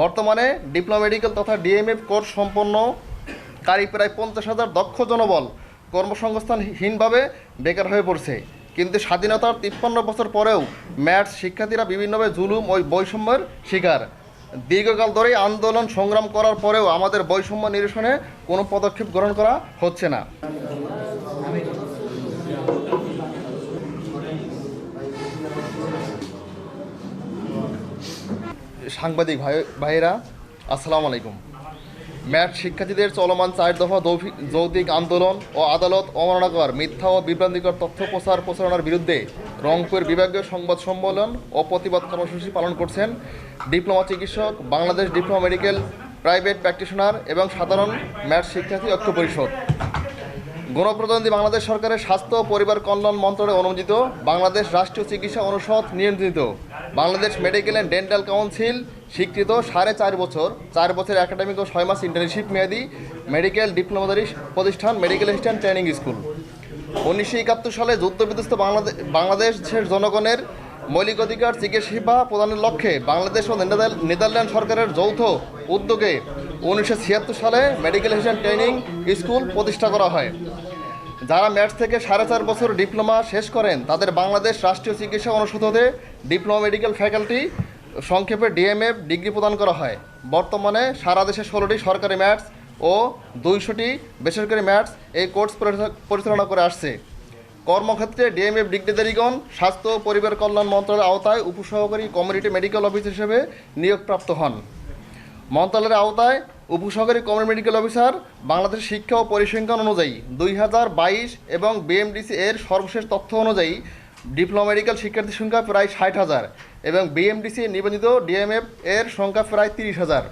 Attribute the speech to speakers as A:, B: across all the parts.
A: বর্তমানে diploma medical তথা DMF course সম্পন্নকারী প্রায় পঞ্চাশ হাজার দক্ষ জনবল কর্মসংস্থানহীনভাবে বেকার হয়ে পড়ছে। কিন্তু স্বাধীনতার তিপ্পান্ন বছর পরেও ম্যাথস শিক্ষার্থীরা বিভিন্নভাবে জুলুম ওই বৈষম্যের শিকার। দীর্ঘকাল ধরেই আন্দোলন সংগ্রাম করার পরেও আমাদের বৈষম্য নিরসনে কোনো পদক্ষেপ গ্রহণ করা হচ্ছে না। সাংবাদিক ভাই ভাইয়েরা, আসসালামু আলাইকুম। ম্যাট শিক্ষার্থীদের চলমান চার দফা যৌক্তিক আন্দোলন ও আদালত অবমাননাকর মিথ্যা ও বিভ্রান্তিকর তথ্য প্রচার প্রচারণার বিরুদ্ধে রংপুর বিভাগীয় সংবাদ সম্মেলন ও প্রতিবাদ কর্মসূচি পালন করছেন ডিপ্লোমা চিকিৎসক, Bangladesh diploma medical private practitioner এবং সাধারণ ম্যাট শিক্ষার্থী ঐক্য পরিষদ। গণপ্রতিনিধি বাংলাদেশ সরকারের স্বাস্থ্য ও পরিবার কল্যাণ মন্ত্রণালয়ে অনুমোদিত বাংলাদেশ রাষ্ট্রীয় চিকিৎসা অনুষদ নিয়ন্ত্রিত। Bangladesh medical and dental council স্বীকৃত সাড়ে চার বছর চার বছর একাডেমিক ও ছয় মাস ইন্টার্নশিপ মেয়াদি মেডিকেল ডিপ্লোমাদারি প্রতিষ্ঠান মেডিকেল অ্যাসিস্ট্যান্ট ট্রেনিং স্কুল উনিশশো একাত্তর সালে যুদ্ধবিধ্বস্ত বাংলাদেশ বাংলাদেশের জনগণের মৌলিক অধিকার, চিকিৎসা প্রদানের লক্ষ্যে বাংলাদেশ ও নেদার- নেদারল্যান্ড সরকারের যৌথ উদ্যোগে উনিশশো ছিয়াত্তর সালে মেডিকেল অ্যাসিস্ট্যান্ট ট্রেনিং স্কুল প্রতিষ্ঠা করা হয়। যারা ম্যাথস থেকে সাড়ে চার বছর ডিপ্লোমা শেষ করেন, তাদের বাংলাদেশ রাষ্ট্রীয় চিকিৎসা অনুষদ ডিপ্লোমা মেডিকেল ফ্যাকাল্টি সংক্ষেপে ডিএমএফ ডিগ্রি প্রদান করা হয়। বর্তমানে সারা দেশে ষোলোটি সরকারি ম্যাথস ও দুইশোটি বেসরকারি ম্যাথস এই কোর্স পরিচালনা করে আসছে। কর্মক্ষেত্রে ডিএমএফ ডিগ্রিধারীগণ স্বাস্থ্য, পরিবার কল্যাণ মন্ত্রণালয়ের আওতায় উপসহকারী কমিউনিটি মেডিকেল অফিস হিসেবে নিয়োগপ্রাপ্ত হন। মন্ত্রণালয়ের আওতায় উপসহকারী কমিউনিটি মেডিকেল অফিসার, বাংলাদেশ শিক্ষা ও পরিসংখ্যান অনুযায়ী দুই হাজার বাইশ এবং বিএমডিসি এর সর্বশেষ তথ্য অনুযায়ী ডিপ্লোমা মেডিকেল শিক্ষার্থীর সংখ্যা প্রায় ষাট হাজার এবং বিএমডিসি নিবন্ধিত ডিএমএফ এর সংখ্যা প্রায় তিরিশ হাজার।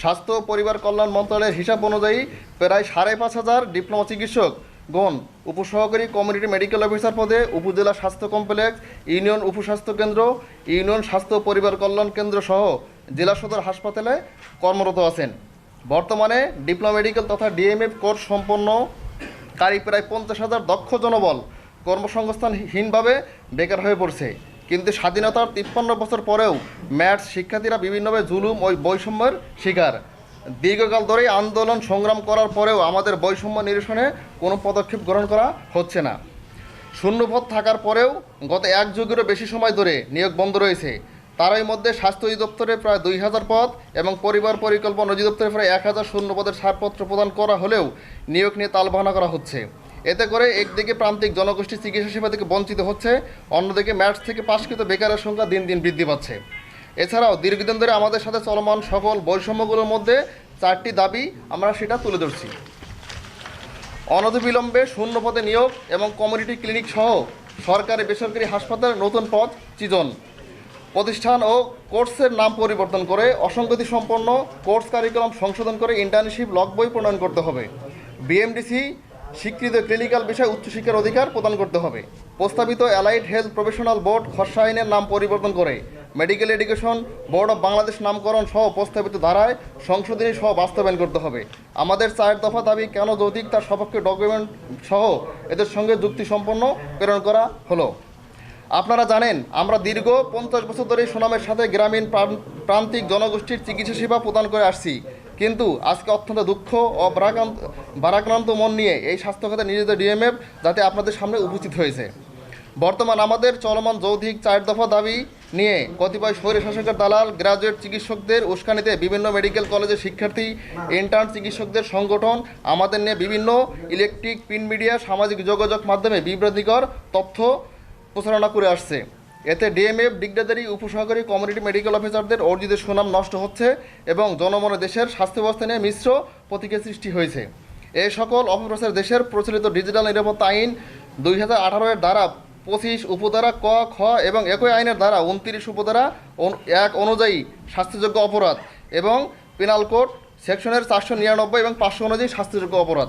A: স্বাস্থ্য পরিবার কল্যাণ মন্ত্রণালয়ের হিসাব অনুযায়ী প্রায় সাড়ে পাঁচ হাজার ডিপ্লোমা চিকিৎসক গণ উপসহকারী কমিউনিটি মেডিকেল অফিসার পদে উপজেলা স্বাস্থ্য কমপ্লেক্স, ইউনিয়ন উপস্বাস্থ্য কেন্দ্র, ইউনিয়ন স্বাস্থ্য পরিবার কল্যাণ কেন্দ্র সহ জেলা সদর হাসপাতালে কর্মরত আছেন। বর্তমানে ডিপ্লোমা মেডিকেল তথা ডিএমএফ কোর্স সম্পন্নকারী প্রায় পঞ্চাশ হাজার দক্ষ জনবল কর্মসংস্থানহীনভাবে বেকার হয়ে পড়ছে। কিন্তু স্বাধীনতার তিপ্পান্ন বছর পরেও ম্যাথস শিক্ষার্থীরা বিভিন্নভাবে জুলুম ওই বৈষম্যের শিকার। দীর্ঘকাল ধরেই আন্দোলন সংগ্রাম করার পরেও আমাদের বৈষম্য নিরসনে কোনো পদক্ষেপ গ্রহণ করা হচ্ছে না। শূন্যপদ থাকার পরেও গত এক যুগেরও বেশি সময় ধরে নিয়োগ বন্ধ রয়েছে। তারই মধ্যে স্বাস্থ্য অধিদপ্তরে প্রায় দুই হাজার পদ এবং পরিবার পরিকল্পনা অধিদপ্তরে প্রায় এক হাজার শূন্য পদের ছাড়পত্র প্রদান করা হলেও নিয়োগ নিয়ে তালবাহানা করা হচ্ছে। এতে করে একদিকে প্রান্তিক জনগোষ্ঠী চিকিৎসা সেবা থেকে বঞ্চিত হচ্ছে, অন্যদিকে ম্যাথস থেকে পাশকৃত বেকারের সংখ্যা দিন দিন বৃদ্ধি পাচ্ছে। এছাড়াও দীর্ঘদিন ধরে আমাদের সাথে চলমান সকল বৈষম্যগুলোর মধ্যে চারটি দাবি আমরা সেটা তুলে ধরছি। অনধিবিলম্বে শূন্য পদে নিয়োগ এবং কমিউনিটি ক্লিনিক সহ সরকারি বেসরকারি হাসপাতালে নতুন পদ সৃজন প্রতিষ্ঠান ও কোর্সের নাম পরিবর্তন করে অসঙ্গতি সম্পন্ন কোর্স কারিকুলাম সংশোধন করে ইন্টার্নশিপ লক বই প্রণয়ন করতে হবে। বিএমডিসি স্বীকৃত ক্লিনিক্যাল বিষয়ে উচ্চশিক্ষার অধিকার প্রদান করতে হবে। প্রস্তাবিত অ্যালাইড হেলথ প্রফেশনাল বোর্ড খসড়া আইনের নাম পরিবর্তন করে। Medical education board of Bangladesh নামকরণ সহ প্রস্তাবিত ধারায় সংশোধনী সহ বাস্তবায়ন করতে হবে। আমাদের চার দফা দাবি কেন যৌতিক তার সপক্ষে ডকুমেন্ট সহ এদের সঙ্গে যুক্তি সম্পন্ন প্রেরণ করা হলো? আপনারা জানেন, আমরা দীর্ঘ পঞ্চাশ বছর ধরে সুনামের সাথে গ্রামীণ প্রান- প্রান্তিক জনগোষ্ঠীর চিকিৎসা সেবা প্রদান করে আসছি। কিন্তু আজকে অত্যন্ত দুঃখ ও বারাক্রান্ত বারাক্রান্ত মন নিয়ে এই স্বাস্থ্য খাতে নিজেদের ডিএমএফ যাতে আপনাদের সামনে উপস্থিত হয়েছে। বর্তমান আমাদের চলমান যৌধিক চার দফা দাবি নিয়ে কতিপয় স্বৈর শাসকের দালাল, গ্রাজুয়েট চিকিৎসকদের উস্কানিতে বিভিন্ন মেডিকেল কলেজের শিক্ষার্থী, ইন্টার্ন চিকিৎসকদের সংগঠন, আমাদের নিয়ে বিভিন্ন ইলেকট্রিক, প্রিন্ট মিডিয়া, সামাজিক যোগাযোগ মাধ্যমে বিভ্রান্তিকর তথ্য প্রচারণা করে আসছে। এতে ডিএমএফ ডিগ্রেদারি উপসহকারী কমিউনিটি মেডিকেল অফিসারদের অর্জিত সুনাম নষ্ট হচ্ছে এবং জনমনে দেশের স্বাস্থ্য ব্যবস্থা নিয়ে মিশ্র প্রতিক্রিয়া সৃষ্টি হয়েছে। এই সকল অপপ্রচার দেশের প্রচলিত ডিজিটাল নিরাপত্তা আইন দুই হাজার দ্বারা পঁচিশ উপধারা ক, খ এবং একই আইনের দ্বারা উনত্রিশ উপধারা এক অনুযায়ী শাস্তিযোগ্য অপরাধ এবং পেনাল কোড সেকশনের চারশো নিরানব্বই এবং পাঁচশো অনুযায়ী শাস্তিযোগ্য অপরাধ।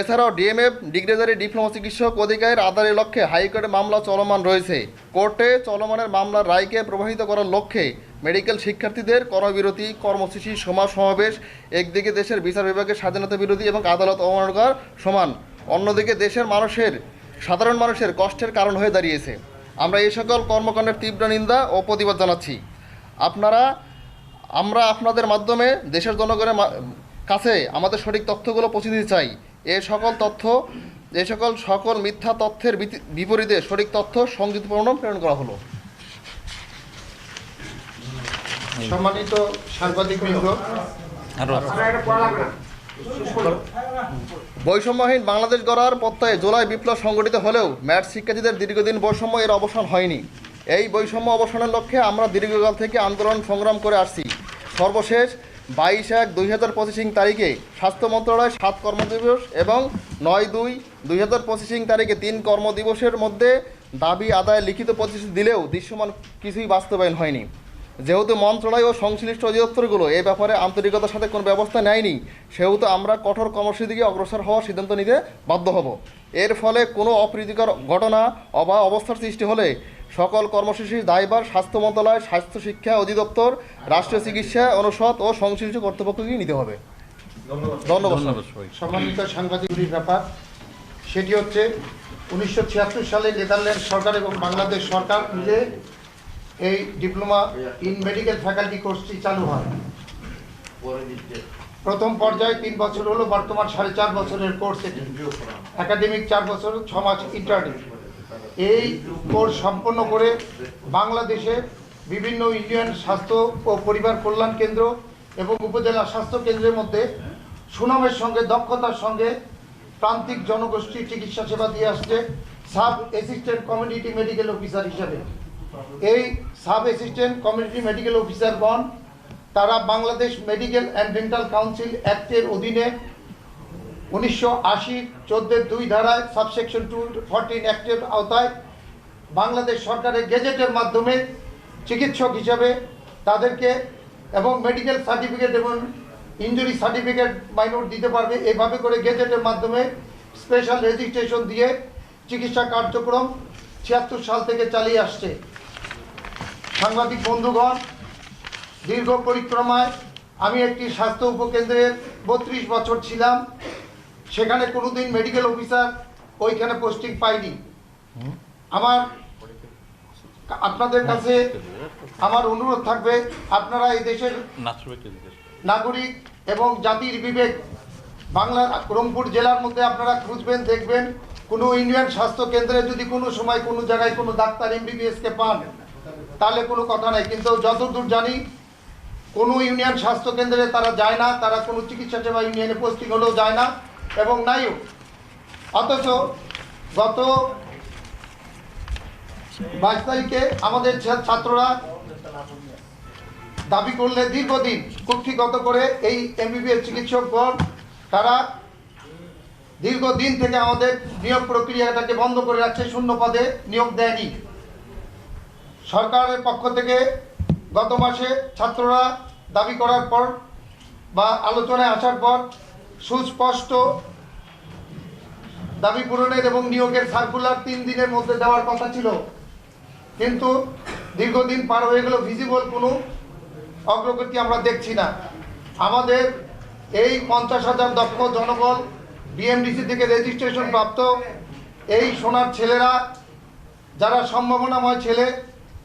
A: এছাড়াও ডিএমএফ, ডিগ্রেজারি ডিপ্লোমা চিকিৎসক অধিকারের আদায়ের লক্ষ্যে হাইকোর্টে মামলা চলমান রয়েছে। কোর্টে চলমানের মামলার রায়কে প্রবাহিত করার লক্ষ্যে মেডিকেল শিক্ষার্থীদের কর্মবিরতি কর্মসূচি, সমাজ সমাবেশ, একদিকে দেশের বিচার বিভাগের স্বাধীনতা বিরোধী এবং আদালত অবমাননার সমান, অন্যদিকে দেশের মানুষের, সাধারণ মানুষের কষ্টের কারণ হয়ে দাঁড়িয়েছে। আমরা এই সকল কর্মকাণ্ডের তীব্র নিন্দা ও প্রতিবাদ জানাচ্ছি। আপনারা, আমরা আপনাদের মাধ্যমে দেশের জনগণের কাছে আমাদের সঠিক তথ্যগুলো পৌঁছে দিতে চাই। এই সকল তথ্য এই সকল সকল মিথ্যা তথ্যের বিপরীতে সঠিক তথ্য সংযুক্তপূর্ণ প্রেরণ করা হলো।
B: সম্মানিত সাংবাদিক
A: বৈষম্যহীন বাংলাদেশ গড়ার প্রত্যয়ে জুলাই বিপ্লব সংগঠিত হলেও ম্যাট শিক্ষার্থীদের দীর্ঘদিন বৈষম্য এর অবসান হয়নি। এই বৈষম্য অবসানের লক্ষ্যে আমরা দীর্ঘকাল থেকে আন্দোলন সংগ্রাম করে আসছি। সর্বশেষ বাইশ এক দুই হাজার পঁচিশিং তারিখে স্বাস্থ্য মন্ত্রণালয় সাত কর্মদিবস এবং নয় দুই দুই হাজার পঁচিশিং তারিখে তিন কর্মদিবসের মধ্যে দাবি আদায় লিখিত প্রতিশ্রুতি দিলেও দৃশ্যমান কিছুই বাস্তবায়ন হয়নি। যেহেতু মন্ত্রণালয় ও সংশ্লিষ্ট অধিদপ্তরগুলো এ ব্যাপারে আন্তরিকতার সাথে কোনো ব্যবস্থা নেয়নি, সেহেতু আমরা কঠোর কর্মসূচি দিকে অগ্রসর হওয়ার সিদ্ধান্ত নিতে বাধ্য হব। এর ফলে কোনো অপ্রীতিকর ঘটনা অবা অবস্থার সৃষ্টি হলে সকল কর্মসূচির দায়ভার স্বাস্থ্য মন্ত্রণালয় স্বাস্থ্য শিক্ষা অধিদপ্তর রাষ্ট্রীয় চিকিৎসা অনুষদ ও সংশ্লিষ্ট কর্তৃপক্ষকেই নিতে হবে। ধন্যবাদ।
B: সম্মানিত সাংবাদিকের ব্যাপার সেটি হচ্ছে উনিশশো ছিয়াত্তর সালে নেদারল্যান্ড সরকার এবং বাংলাদেশ সরকার মিলে এই ডিপ্লোমা ইন মেডিকেল ফ্যাকাল্টি কোর্সটি চালু হয়। প্রথম পর্যায়ে তিন বছর হলো বর্তমান সাড়ে চার বছরের কোর্স এটি। একাডেমিক চার বছর ছ মাস ইন্টারনি এই কোর্স সম্পন্ন করে বাংলাদেশে বিভিন্ন ইউনিয়ন স্বাস্থ্য ও পরিবার কল্যাণ কেন্দ্র এবং উপজেলা স্বাস্থ্য কেন্দ্রের মধ্যে সুনামের সঙ্গে, দক্ষতার সঙ্গে প্রান্তিক জনগোষ্ঠী চিকিৎসা সেবা দিয়ে আসছে sub assistant community medical officer হিসাবে। এই সাব অ্যাসিস্ট্যান্ট কমিউনিটি মেডিকেল অফিসারগণ তারা Bangladesh medical and dental council অ্যাক্টের অধীনে উনিশশো আশি, চোদ্দের দুই ধারায় সাবসেকশন টু ফরটিন অ্যাক্টের আওতায় বাংলাদেশ সরকারের গেজেটের মাধ্যমে চিকিৎসক হিসাবে তাদেরকে এবং মেডিকেল সার্টিফিকেট এবং ইঞ্জুরি সার্টিফিকেট মাইনর দিতে পারবে। এভাবে করে গেজেটের মাধ্যমে স্পেশাল রেজিস্ট্রেশন দিয়ে চিকিৎসা কার্যক্রম ছিয়াত্তর সাল থেকে চালিয়ে আসছে। সাংবাদিক বন্ধুগণ, দীর্ঘ পরিক্রমায় আমি একটি স্বাস্থ্য উপকেন্দ্রের বত্রিশ বছর ছিলাম। সেখানে কোনোদিন মেডিকেল অফিসার ওইখানে পোস্টিং পাইনি। আমার আপনাদের কাছে আমার অনুরোধ থাকবে, আপনারা এই দেশের নাগরিক এবং জাতির বিবেক বাংলার রংপুর জেলার মধ্যে আপনারা খুঁজবেন, দেখবেন। কোনো ইউনিয়ন স্বাস্থ্য কেন্দ্রে যদি কোনো সময় কোনো জায়গায় কোনো ডাক্তার এমবিবিএসকে পান, তাহলে কোনো কথা নাই। কিন্তু যতদূর জানি, কোনো ইউনিয়ন স্বাস্থ্য কেন্দ্রে তারা যায় না, তারা কোনো চিকিৎসা সেবা ইউনিয়নে পোস্টিং হলেও যায় না। এবং নাইও অথচ গত বাইশ তারিখে আমাদের ছাত্ররা দাবি করলে দীর্ঘদিন কক্ষিগত করে এই এমবিবিএস চিকিৎসকগণ তারা দীর্ঘদিন থেকে আমাদের নিয়োগ প্রক্রিয়াটাকে বন্ধ করে রাখছে, শূন্য পদে নিয়োগ দেয়নি। সরকারের পক্ষ থেকে গত মাসে ছাত্ররা দাবি করার পর বা আলোচনায় আসার পর সুস্পষ্ট দাবি পূরণের এবং নিয়োগের সার্কুলার তিন দিনের মধ্যে দেওয়ার কথা ছিল। কিন্তু দীর্ঘদিন পার হয়ে গেল ভিজিবল কোনো অগ্রগতি আমরা দেখছি না। আমাদের এই পঞ্চাশ হাজার দক্ষ জনবল বিএমডিসি থেকে রেজিস্ট্রেশন প্রাপ্ত এই সোনার ছেলেরা যারা সম্ভাবনাময় ছেলে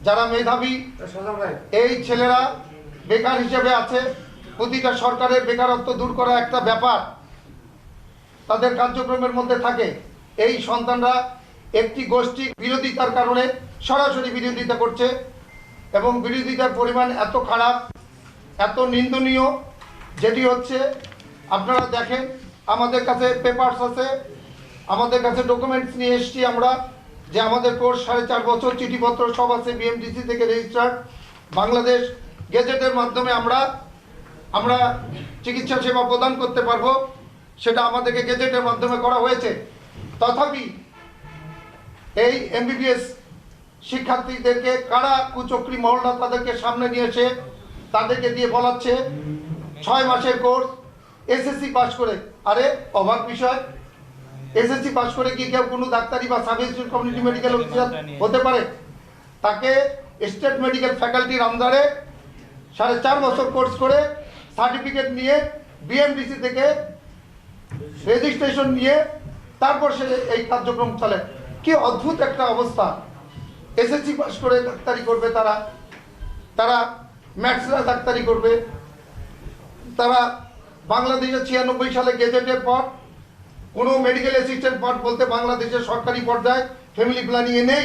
B: যারা মেধাবী এই ছেলেরা বেকার হিসেবে আছে। প্রতিটা সরকারের বেকারত্ব দূর করা একটা ব্যাপার। তাদের কার্যক্রমের মধ্যে থাকে। এই সন্তানরা একটি গোষ্ঠী বিরোধিতার কারণে সরাসরি বিরোধিতা করছে এবং বিরোধিতার পরিমাণ এত খারাপ, এত নিন্দনীয়, যেটি হচ্ছে আপনারা দেখেন, আমাদের কাছে পেপারস আছে। আমাদের কাছে ডকুমেন্টস নিয়ে এসেছি আমরা, যে আমাদের কোর্স সাড়ে চার বছর চিঠিপত্র সব আছে বিএমডিসি থেকে রেজিস্টার্ড বাংলাদেশ গেজেটের মাধ্যমে আমরা আমরা চিকিৎসা সেবা প্রদান করতে পারব, সেটা আমাদেরকে গেজেটের মাধ্যমে করা হয়েছে। তথাপি এই এমবিবিএস শিক্ষার্থীদেরকে কারা কুচক্রি মহল্লা তাদেরকে সামনে নিয়ে এসে তাদেরকে দিয়ে বলাচ্ছে, ছয় মাসের কোর্স এসএসসি পাস করে। আরে, অবাক বিষয় এসএসসি পাস করে কি কেউ কোনো ডাক্তারি বা ইনস্টিটিউট কমিউনিটি মেডিকেল অফিসার হতে পারে? তাকে স্টেট মেডিকেল ফ্যাকাল্টির আন্ডারে সাড়ে চার বছর কোর্স করে সার্টিফিকেট নিয়ে বিএমডিসি থেকে রেজিস্ট্রেশন নিয়ে তারপর সে এই কার্যক্রম চলে। কি অদ্ভুত একটা অবস্থা। এসএসসি পাস করে ডাক্তারি করবে তারা। তারা ম্যাথসরা ডাক্তারি করবে। তারা বাংলাদেশে ছিয়ানব্বই সালে গেজেটের পর, কোনো মেডিকেল অ্যাসিস্ট্যান্ট পদ বলতে বাংলাদেশের সরকারি পর্যায়ে ফ্যামিলি প্ল্যানিংয়ে নেই।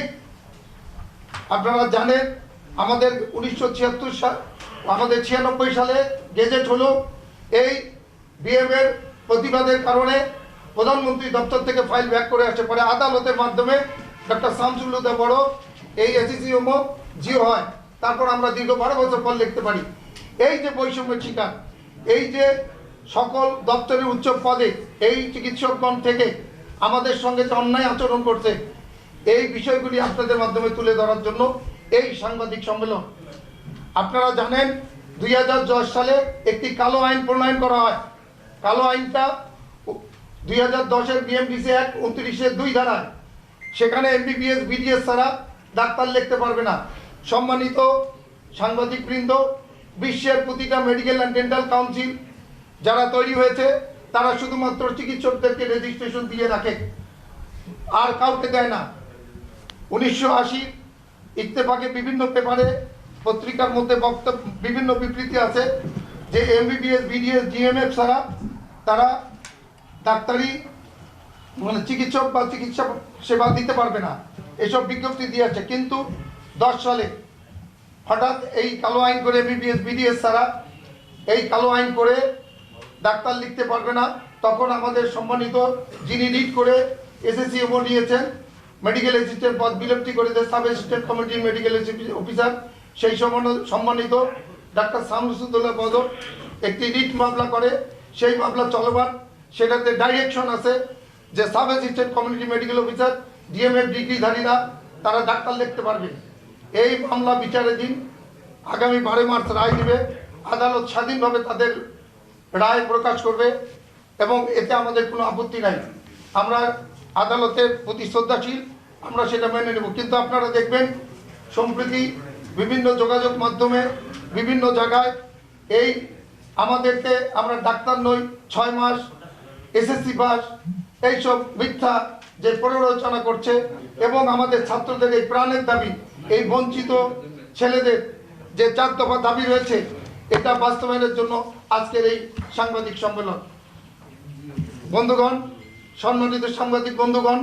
B: আপনারা জানেন, আমাদের উনিশশো ছিয়াত্তর সাল আমাদের ছিয়ানব্বই সালে গেজেট হলো এই বিএমের প্রতিবাদের কারণে প্রধানমন্ত্রী দপ্তর থেকে ফাইল ব্যাক করে আসে। পরে আদালতের মাধ্যমে ডক্টর শামসুল হুদা বড়, এই এসিসিএমও জিও হয়। তারপর আমরা দীর্ঘ বারো বছর পর লিখতে পারি। এই যে বৈষম্যের শিকার, এই যে সকল দপ্তরের উচ্চ পদে এই চিকিৎসকগণ থেকে আমাদের সঙ্গে যে অন্যায় আচরণ করছে, এই বিষয়গুলি আপনাদের মাধ্যমে তুলে ধরার জন্য এই সাংবাদিক সম্মেলন আপনারা জানেন দুই হাজার দশ সালে একটি কালো আইন প্রণয়ন করা হয়। কালো আইনটা দুই হাজার দশের বিএমডিসি এক উনত্রিশে দুই ধারায়। সেখানে এমবিবিএস, বিডিএস ছাড়া ডাক্তার লিখতে পারবে না। সম্মানিত সাংবাদিক বৃন্দ বিশ্বের প্রতিটা মেডিকেল অ্যান্ড ডেন্টাল কাউন্সিল যারা তৈরি হয়েছে, তারা শুধুমাত্র চিকিৎসকদেরকে রেজিস্ট্রেশন দিয়ে রাখে। আর কাউকে দেয় না। উনিশশো আশি ইত্তেফাকে বিভিন্ন পেপারে পত্রিকার মধ্যে বক্তব্য, বিভিন্ন বিবৃতি আছে যে এমবিবিএস বিডিএস জিএমএফ ছাড়া তারা ডাক্তারি মানে চিকিৎসক বা চিকিৎসা সেবা দিতে পারবে না। এসব বিজ্ঞপ্তি দিয়েছে। কিন্তু দশ সালে হঠাৎ এই কালো আইন করে এমবিবিএস বিডিএস ছাড়া এই কালো আইন করে ডাক্তার লিখতে পারবে না। তখন আমাদের সম্মানিত যিনি লিড করে এসএসসিএমও নিয়েছেন মেডিকেল অ্যাসিস্ট্যান্ট পদ বিলুপ্তি করে সাব অ্যাসিস্ট্যান্ট কমিটির মেডিকেল অফিসার সেই সম্মান- সম্মানিত ডাক্তার শামসুদ্দোল্লাহ বদর একটি রিট মামলা করে। সেই মামলা চলমান। সেটাতে ডাইরেকশন আছে যে sub assistant community medical officer DMF ডিগ্রিধারীরা তারা ডাক্তার লিখতে পারবে। এই মামলা বিচারের দিন আগামী বারোই মার্চ রায় দিবে। আদালত স্বাধীনভাবে তাদের রায় প্রকাশ করবে এবং এতে আমাদের কোনো আপত্তি নাই। আমরা আদালতের প্রতি শ্রদ্ধাশীল, আমরা সেটা মেনে নেব। কিন্তু আপনারা দেখবেন, সম্প্রতি বিভিন্ন যোগাযোগ মাধ্যমে, বিভিন্ন জায়গায়। এই আমাদেরকে আমরা ডাক্তার নই, ছয় মাস, এসএসসি পাস, এইসব মিথ্যা যে প্ররোচনা করছে এবং আমাদের ছাত্রদের এই প্রাণের দাবি, এই বঞ্চিত ছেলেদের যে চার দফা দাবি রয়েছে, এটা বাস্তবায়নের জন্য আজকের এই সাংবাদিক সম্মেলন। বন্ধুগণ, সম্মানিত সাংবাদিক বন্ধুগণ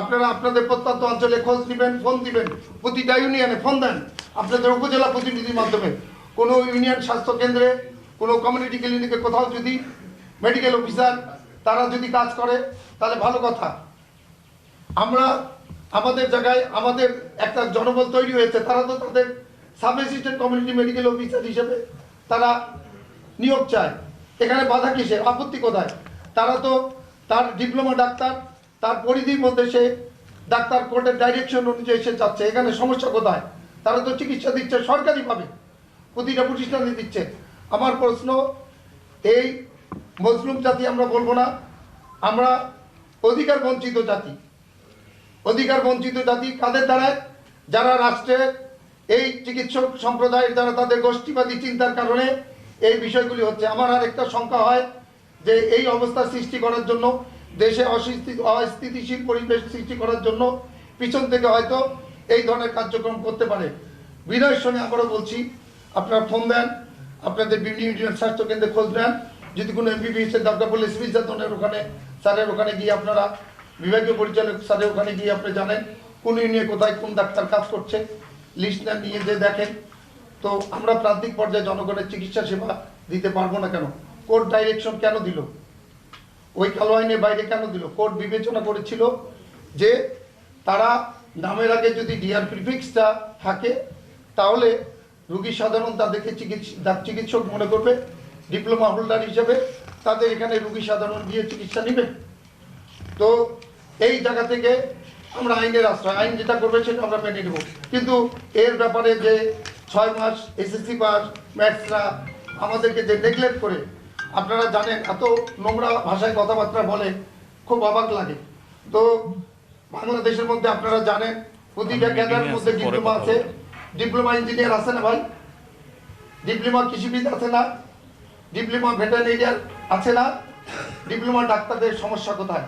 B: আপনারা আপনাদের প্রত্যন্ত অঞ্চলে খোঁজ দিবেন ফোন দিবেন, প্রতিটা ইউনিয়নে ফোন দেন। আপনাদের উপজেলা প্রতিনিধির মাধ্যমে। কোনো ইউনিয়ন স্বাস্থ্য কেন্দ্রে, কোনো কমিউনিটি ক্লিনিকে কোথাও যদি মেডিকেল অফিসার তারা যদি কাজ করে, তাহলে ভালো কথা। আমরা আমাদের জায়গায় আমাদের একটা জনবল তৈরি হয়েছে, তারা তো তাদের sub assistant community medical officer হিসেবে তারা নিয়োগ চায়। এখানে বাধা কিসে আপত্তি কোথায়? তারা তো তার ডিপ্লোমা ডাক্তার তার পরিধির মধ্যে সে ডাক্তার কোর্টের ডাইরেকশন অনুযায়ী সে যাচ্ছে। এখানে সমস্যা কোথায়? তারা তো চিকিৎসা দিচ্ছে, সরকারিভাবে। প্রতিটা প্রতিষ্ঠানে দিচ্ছে। আমার প্রশ্ন এই মজলুম জাতি আমরা বলব না, আমরা অধিকার বঞ্চিত জাতি। অধিকার বঞ্চিত জাতি কাদের দ্বারায় যারা রাষ্ট্রের এই চিকিৎসক সম্প্রদায়ের যারা তাদের গোষ্ঠীবাদী চিন্তার কারণে এই বিষয়গুলি হচ্ছে। আমার আর একটা শঙ্কা হয় যে এই অবস্থা সৃষ্টি করার জন্য দেশে অস্থিতি অস্থিতিশীল পরিবেশ সৃষ্টি করার জন্য পিছন থেকে হয়তো এই ধরনের কার্যক্রম করতে পারে। বিনয়ের সঙ্গে আবারও বলছি, আপনারা ফোন দেন, আপনাদের বিভিন্ন ইউনিয়ন স্বাস্থ্য কেন্দ্রে খোঁজ নেন। যদি কোনো এমবিবিএস এর দরকার পড়লে সিভিল সার্জনের ওখানে, স্যারের ওখানে গিয়ে আপনারা, বিভাগীয় পরিচালক স্যারের ওখানে গিয়ে আপনি জানেন কোন ইউনিয়নে কোথায় কোন ডাক্তার কাজ করছে। লিস্ট নেন, নিয়ে যে দেখেন। তো আমরা প্রান্তিক পর্যায়ে জনগণের চিকিৎসা সেবা দিতে পারব না কেন? কোর্ট ডাইরেকশন কেন দিল? ওই কালো আইনের বাইরে কেন দিল? কোর্ট বিবেচনা করেছিল যে তারা নামের আগে যদি ডিআর প্রিফিক্সটা থাকে, তাহলে রুগী সাধারণ তাদেরকে চিকিৎসা চিকিৎসক মনে করবে, ডিপ্লোমা হোল্ডার হিসেবে তাদের এখানে রুগী সাধারণ গিয়ে চিকিৎসা নেবে। তো এই জায়গা থেকে আমরা আইনের আশ্রয়, আইন যেটা করবে সেটা আমরা মেনে নেব। কিন্তু এর ব্যাপারে যে ছয় মাস এসএসসি পাস, ম্যাথসরা আমাদেরকে যে নেগলেক্ট করে আপনারা জানেন এত নোংরা ভাষায় কথাবার্তা বলে খুব অবাক লাগে। তো বাংলাদেশের মধ্যে আপনারা জানেন প্রতিটা মধ্যে ডিপ্লোমা আছে। ডিপ্লোমা ইঞ্জিনিয়ার আছে না ভাই? ডিপ্লোমা কৃষিবিদ আছে না? ডিপ্লোমা ভেটেরিনারিয়ান আছে না? ডিপ্লোমা ডাক্তারদের সমস্যা কোথায়?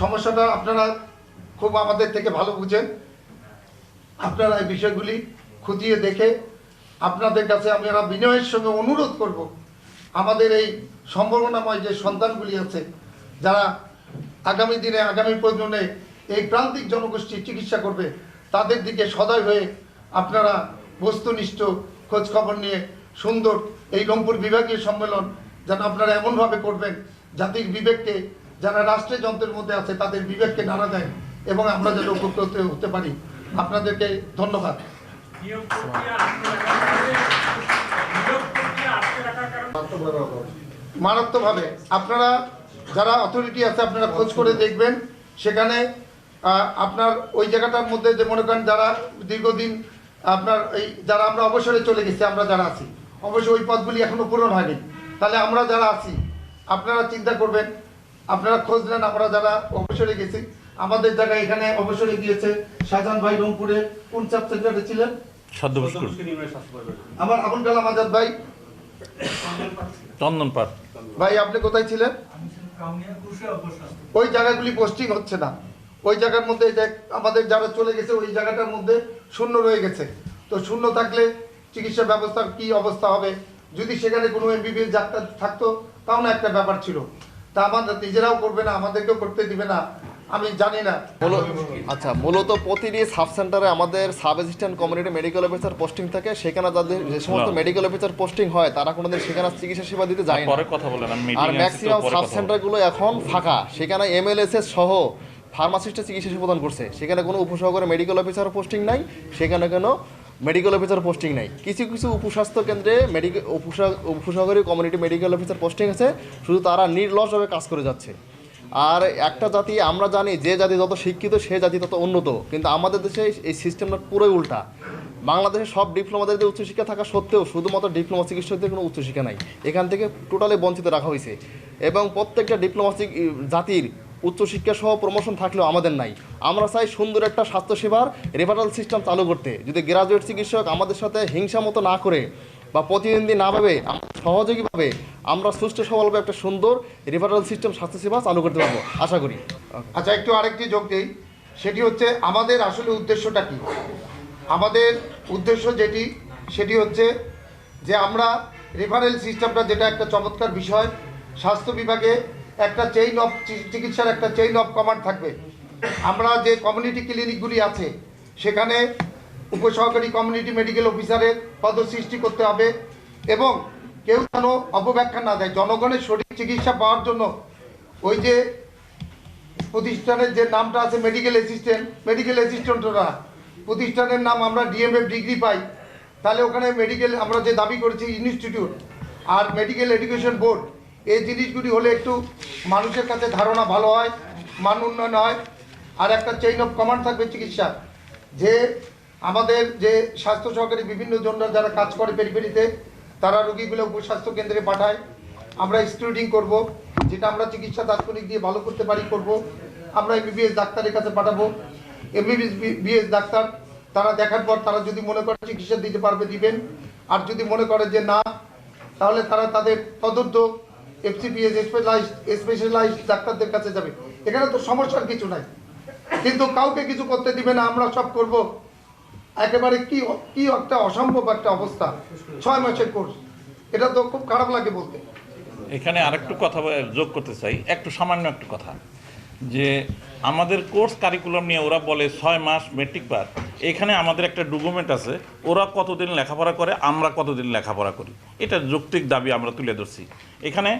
B: সমস্যাটা আপনারা খুব আমাদের থেকে ভালো বুঝেন। আপনারা এই বিষয়গুলি খুঁজিয়ে দেখে আপনাদের কাছে আমরা বিনয়ের সঙ্গে অনুরোধ করব। আমাদের এই সম্ভাবনাময় যে সন্তানগুলি আছে, যারা আগামী দিনে, আগামী প্রজন্মে এই প্রান্তিক জনগোষ্ঠীর চিকিৎসা করবে, তাদের দিকে সদয় হয়ে আপনারা বস্তুনিষ্ঠ খোঁজখবর নিয়ে সুন্দর এই রংপুর বিভাগীয় সম্মেলন যেন আপনারা এমনভাবে করবেন, জাতির বিবেককে যারা রাষ্ট্রের যন্ত্রের মধ্যে আছে, তাদের বিবেককে নাড়া দেয় এবং আমরা যেন উপকৃত হতে পারি। আপনাদেরকে ধন্যবাদ। মারাত্মকভাবে। আপনারা যারা অথরিটি আছে আপনারা খোঁজ করে দেখবেন। সেখানে আপনার ওই জায়গাটার মধ্যে যে মনে করেন যারা দীর্ঘদিন আপনার এই যারা আমরা অবসরে চলে গেছি আমরা যারা আছি অবশ্য ওই পদগুলি এখনও পূরণ হয়নি। তাহলে আমরা যারা আছি আপনারা চিন্তা করবেন আপনারা খোঁজ নেন আমরা যারা অবসরে গেছি আমাদের জায়গায় এখানে অবসরে গিয়েছে শাহজাহান ভাই রংপুরে কোন সাব সেন্টারে ছিলেন? আমার আবুল কালাম আজাদ ভাই
C: চন্দন
B: ভাই আপনি কোথায় ছিলেন? ওই জায়গাগুলি পোস্টিং হচ্ছে না। ওই জায়গার মধ্যে দেখ আমাদের যারা চলে গেছে ওই জায়গাটার মধ্যে শূন্য রয়ে গেছে। তো শূন্য থাকলে চিকিৎসা ব্যবস্থার কি অবস্থা হবে? যদি সেখানে কোনো এমবিবিএস ডাক্তার থাকতো তাও না একটা ব্যাপার ছিল। তা আমাদের নিজেরাও করবে না আমাদেরকেও করতে দিবে না। আমি জানি না।
A: আচ্ছা মূলত প্রতিটি সাব সেন্টারে আমাদের sub assistant community medical officer posting থাকে। সেখানে যাদের যে সমস্ত মেডিকেল অফিসার পোস্টিং হয় তারা কোনোদিন সেখানে চিকিৎসা সেবা দিতে যায় না।
C: পরে কথা বলেন
A: আর ম্যাক্সিমাম সাব সেন্টারগুলো এখন ফাঁকা। সেখানে এমএলএসএস সহ ফার্মাসিস্টের চিকিৎসা সেবা প্রদান করছে। সেখানে কোনো উপসহকারী মেডিকেল অফিসার পোস্টিং নাই সেখানে কোনো মেডিকেল অফিসার পোস্টিং নাই। কিছু কিছু উপস্বাস্থ্য কেন্দ্রে মেডিকেল উপসহকারী কমিউনিটি মেডিকেল অফিসার পোস্টিং আছে। শুধু তারা নির্লসভাবে কাজ করে যাচ্ছে। আর একটা জাতি আমরা জানি যে জাতি যত শিক্ষিত, সে জাতি তত উন্নত। কিন্তু আমাদের দেশে এই সিস্টেমটা পুরোই উল্টা। বাংলাদেশে সব ডিপ্লোমাদের যে উচ্চশিক্ষা থাকা সত্ত্বেও শুধুমাত্র ডিপ্লোমা চিকিৎসকদের কোনো উচ্চশিক্ষা নাই। এখান থেকে টোটালি বঞ্চিত রাখা হয়েছে। এবং প্রত্যেকটা ডিপ্লোমা জাতির উচ্চশিক্ষা সহ প্রমোশন থাকলেও আমাদের নাই। আমরা চাই সুন্দর একটা স্বাস্থ্যসেবার রেফারেল সিস্টেম চালু করতে। যদি গ্রাজুয়েট চিকিৎসক আমাদের সাথে হিংসা মতো না করে বা প্রতিদ্বন্দ্বী না ভাবে সহযোগীভাবে আমরা সুষ্ঠু সবলভাবে একটা সুন্দর রেফারেল সিস্টেম স্বাস্থ্যসেবা চালু করতে পারব? আশা করি।
B: আচ্ছা একটু আরেকটি যোগ দিই। সেটি হচ্ছে আমাদের আসলে উদ্দেশ্যটা কি? আমাদের উদ্দেশ্য যেটি, সেটি হচ্ছে যে আমরা রেফারেল সিস্টেমটা যেটা একটা চমৎকার বিষয়, স্বাস্থ্য বিভাগে একটা চেইন অফ চিকিৎসার একটা চেইন অফ কমান্ড থাকবে। আমরা যে কমিউনিটি ক্লিনিকগুলি আছে, সেখানে উপসহকারী কমিউনিটি মেডিকেল অফিসারের পদ সৃষ্টি করতে হবে এবং কেউ যেন অপব্যাখ্যা না দেয়। জনগণের সঠিক চিকিৎসা পাওয়ার জন্য ওই যে প্রতিষ্ঠানের যে নামটা আছে মেডিকেল অ্যাসিস্ট্যান্ট মেডিকেল অ্যাসিস্ট্যান্টরা প্রতিষ্ঠানের নাম আমরা ডিএমএফ ডিগ্রি পাই, তাহলে ওখানে মেডিকেল আমরা যে দাবি করেছি ইনস্টিটিউট আর মেডিকেল এডুকেশন বোর্ড এই জিনিসগুলি হলে একটু মানুষের কাছে ধারণা ভালো হয়, মান উন্নয়ন হয়, আর একটা চেইন অফ কমান্ড থাকবে চিকিৎসা যে আমাদের যে স্বাস্থ্য সহকারী বিভিন্ন জনরা যারা কাজ করে পেরিফেরিতে, তারা রুগীগুলো উপস্বাস্থ্য কেন্দ্রে পাঠায়। আমরা স্ক্রিনিং করব, যেটা আমরা চিকিৎসা তাৎক্ষণিক দিয়ে ভালো করতে পারি করব। আমরা এমবিবিএস ডাক্তারের কাছে পাঠাবো। এমবিবিএস বিএস ডাক্তার, তারা দেখার পর তারা যদি মনে করে চিকিৎসা দিতে পারবে দিবেন। আর যদি মনে করে যে না, তাহলে তারা তাদের তদন্ত এফসিপিএস স্পেশালাইজড স্পেশালাইজ ডাক্তারদের কাছে যাবে। এখানে তো সমস্যার কিছু নাই। কিন্তু কাউকে কিছু করতে দিবে না, আমরা সব করব। একেবারে কি কি একটা অসম্ভব একটা অবস্থা। ছয় মাসের কোর্স। এটা তো খুব খারাপ লাগে বলতে।
C: এখানে আরেকটু কথা যোগ করতে চাই। একটু সামান্য একটু কথা। যে আমাদের কোর্স কারিকুলাম নিয়ে ওরা বলে ছয় মাস মেট্রিক পাস। এখানে আমাদের একটা ডকুমেন্ট আছে। ওরা কতদিন লেখাপড়া করে, আমরা কতদিন লেখাপড়া করি। এটা যৌক্তিক দাবি আমরা তুলে ধরছি। এখানে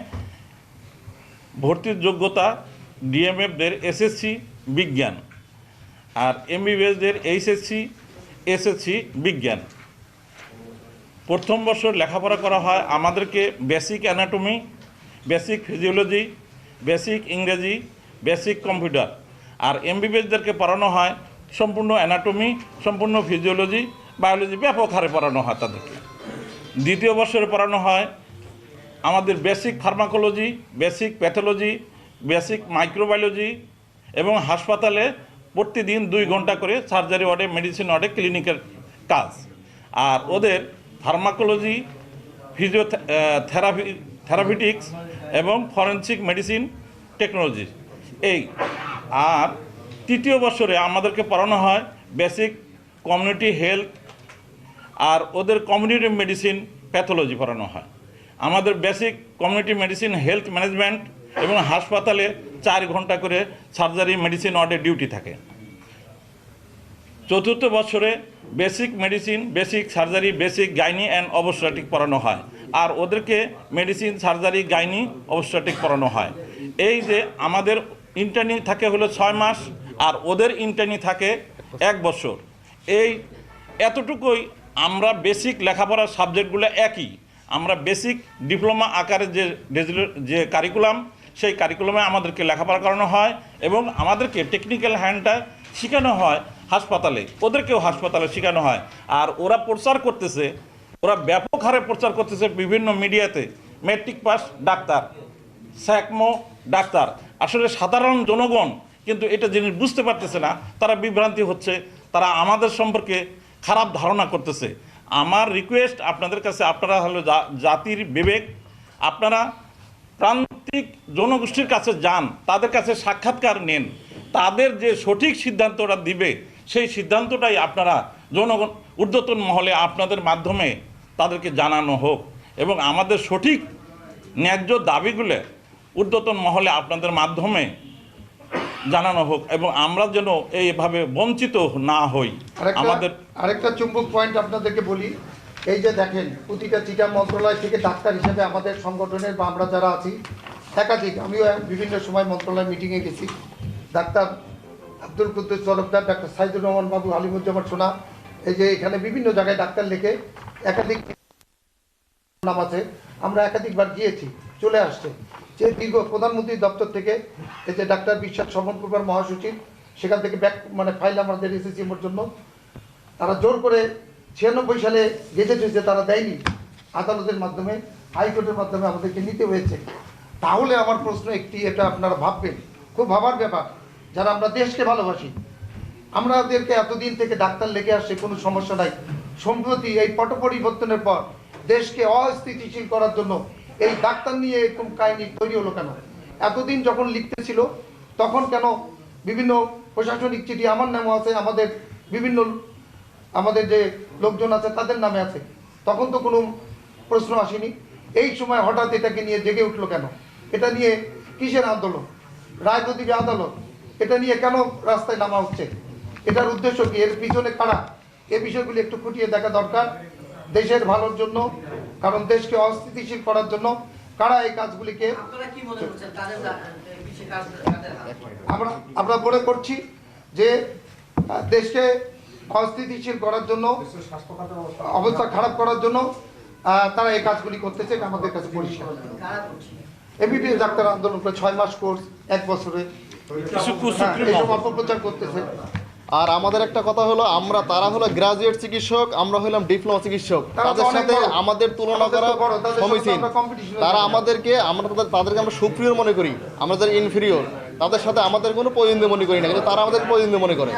C: ভর্তির যোগ্যতা ডিএমএফদের এসএসসি বিজ্ঞান আর এমবিবিএসদের এইচএসসি এসএসসি বিজ্ঞান। প্রথম বছর লেখাপড়া করা হয় আমাদেরকে basic anatomy basic physiology basic ইংরেজি বেসিক কম্পিউটার আর এমবিবিএসদেরকে পড়ানো হয় সম্পূর্ণ অ্যানাটমি সম্পূর্ণ ফিজিওলজি বায়োলজি ব্যাপক হারে পড়ানো হয় তাদেরকে। দ্বিতীয় বছরে পড়ানো হয় আমাদের basic pharmacology basic pathology basic microbiology এবং হাসপাতালে প্রতিদিন দুই ঘণ্টা করে সার্জারি ওয়ার্ডে মেডিসিন ওয়ার্ডে ক্লিনিকের কাজ। আর ওদের ফার্মাকোলজি ফিজিও থেরাপি থেরাপিটিক্স এবং ফরেন্সিক মেডিসিন টেকনোলজি এই। আর তৃতীয় বছরে আমাদেরকে পড়ানো হয় বেসিক কমিউনিটি হেলথ আর ওদের কমিউনিটি মেডিসিন প্যাথোলজি পড়ানো হয়। আমাদের basic community medicine health management এবং হাসপাতালে চার ঘণ্টা করে সার্জারি মেডিসিন ওয়ার্ডে ডিউটি থাকে। চতুর্থ বছরে basic medicine basic surgery basic gynae and obstetric পড়ানো হয়। আর ওদেরকে মেডিসিন সার্জারি গাইনি অবস্ট্রাটিক পড়ানো হয়। এই যে আমাদের ইন্টার্নি থাকে হলো ছয় মাস, আর ওদের ইন্টার্নি থাকে এক বছর। এই এতটুকুই আমরা বেসিক লেখাপড়ার সাবজেক্টগুলো একই। আমরা বেসিক ডিপ্লোমা আকারে যে যে কারিকুলাম সেই কারিকুলামে আমাদেরকে লেখাপড়া করানো হয় এবং আমাদেরকে টেকনিক্যাল হ্যান্ডটা শেখানো হয় হাসপাতালে, ওদেরকেও হাসপাতালে শেখানো হয়। আর ওরা প্রচার করতেছে, ওরা ব্যাপক হারে প্রচার করতেছে বিভিন্ন মিডিয়াতে। Matric pass doctor, SACMO doctor. আসলে সাধারণ জনগণ কিন্তু এটা জিনিস বুঝতে পারতেছে না, তারা বিভ্রান্তি হচ্ছে, তারা আমাদের সম্পর্কে খারাপ ধারণা করতেছে। আমার রিকোয়েস্ট আপনাদের কাছে, আপনারা হলো জাতির বিবেক, আপনারা প্রান্তিক জনগোষ্ঠীর কাছে যান, তাদের কাছে সাক্ষাৎকার নেন। তাদের যে সঠিক সিদ্ধান্তটা দিবে সেই সিদ্ধান্তটাই আপনারা জনগণ ঊর্ধ্বতন মহলে আপনাদের মাধ্যমে তাদেরকে জানানো হোক এবং আমাদের সঠিক ন্যায্য দাবিগুলো ঊর্ধ্বতন মহলে আপনাদের মাধ্যমে জানানো হোক এবং আমরা যেন এইভাবে বঞ্চিত না হই। আমাদের
B: আরেকটা চুম্বক পয়েন্ট আপনাদেরকে বলি এই যে দেখেন প্রতিটা চিটা মন্ত্রণালয় থেকে ডাক্তার হিসেবে আমাদের সংগঠনের বা আমরা যারা আছি একাধিক আমিও বিভিন্ন সময় মন্ত্রণালয় মিটিংয়ে গেছি। ডাক্তার আব্দুল কুদ্দুস তরফদার ডাক্তার সাইদুর রহমান বাবু আলিমুজ্জামান সোনা, এই যে এখানে বিভিন্ন জায়গায় ডাক্তার লেখে একাধিক নাম আছে, আমরা একাধিকবার গিয়েছি, চলে আসছে। যে দীর্ঘ প্রধানমন্ত্রী দপ্তর থেকে এই যে ডাক্তার বিশ্বাস শ্রবণ কুমার মহাসচিব, সেখান থেকে ব্যাক মানে ফাইল আমাদের এসেছি আমার জন্য, তারা জোর করে ছিয়ানব্বই সালে গেজেট হয়েছে তারা দেয়নি, আদালতের মাধ্যমে, হাইকোর্টের মাধ্যমে আমাদেরকে নিতে হয়েছে। তাহলে আমার প্রশ্ন একটি, এটা আপনারা ভাববেন, খুব ভাবার ব্যাপার যারা আমরা দেশকে ভালোবাসি আমাদেরকে এতদিন থেকে ডাক্তার লেগে আসছে, কোনো সমস্যা নাই। সম্প্রতি এই পট পরিবর্তনের পর দেশকে অস্থিতিশীল করার জন্য এই ডাক্তার নিয়ে এরকম কাহিনী তৈরি হলো কেন? এতদিন যখন লিখতেছিল, তখন কেন বিভিন্ন প্রশাসনিক চিঠি, আমার নামও আছে, আমাদের বিভিন্ন, আমাদের যে লোকজন আছে, তাদের নামে আছে। তখন তো কোনো প্রশ্ন আসেনি। এই সময় হঠাৎ এটাকে নিয়ে জেগে উঠল কেন? এটা নিয়ে কিসের আন্দোলন? প্রতিবে আদালত এটা নিয়ে কেন রাস্তায় নামা হচ্ছে? এটার উদ্দেশ্য কি? এর পিছনে কারা? এ বিষয়গুলি একটু খুঁটিয়ে দেখা দরকার দেশের ভালোর জন্য কারণ দেশকে অস্থিতিশীল করার জন্য কারা এই কাজগুলিকে আমরা আমরা মনে করছি যে দেশকে অস্থিতিশীল করার জন্য অবস্থা খারাপ করার জন্য তারা এই কাজগুলি করতেছে আমাদের কাছে পরিষ্কার। এমবিবিএস ডাক্তার আন্দোলন করে ছয় মাস কোর্স এক বছরে। এইসব অপপ্রচার করতেছে।
A: আর আমাদের একটা কথা হলো আমরা তারা হলো গ্রাজুয়েট চিকিৎসক আমরা হলাম ডিপ্লোমা চিকিৎসক। তাদের সাথে আমাদের তুলনা
B: আমাদের
A: করা সমীচীন। তারা আমাদেরকে আমরা তাদের- তাদেরকে আমরা সুপ্রিয়র মনে করি আমরা যারা ইনফিরিয়র তাদের সাথে আমাদের কোনো প্রয়োজন মনে করি না কিন্তু তারা আমাদের প্রয়োজন মনে করে।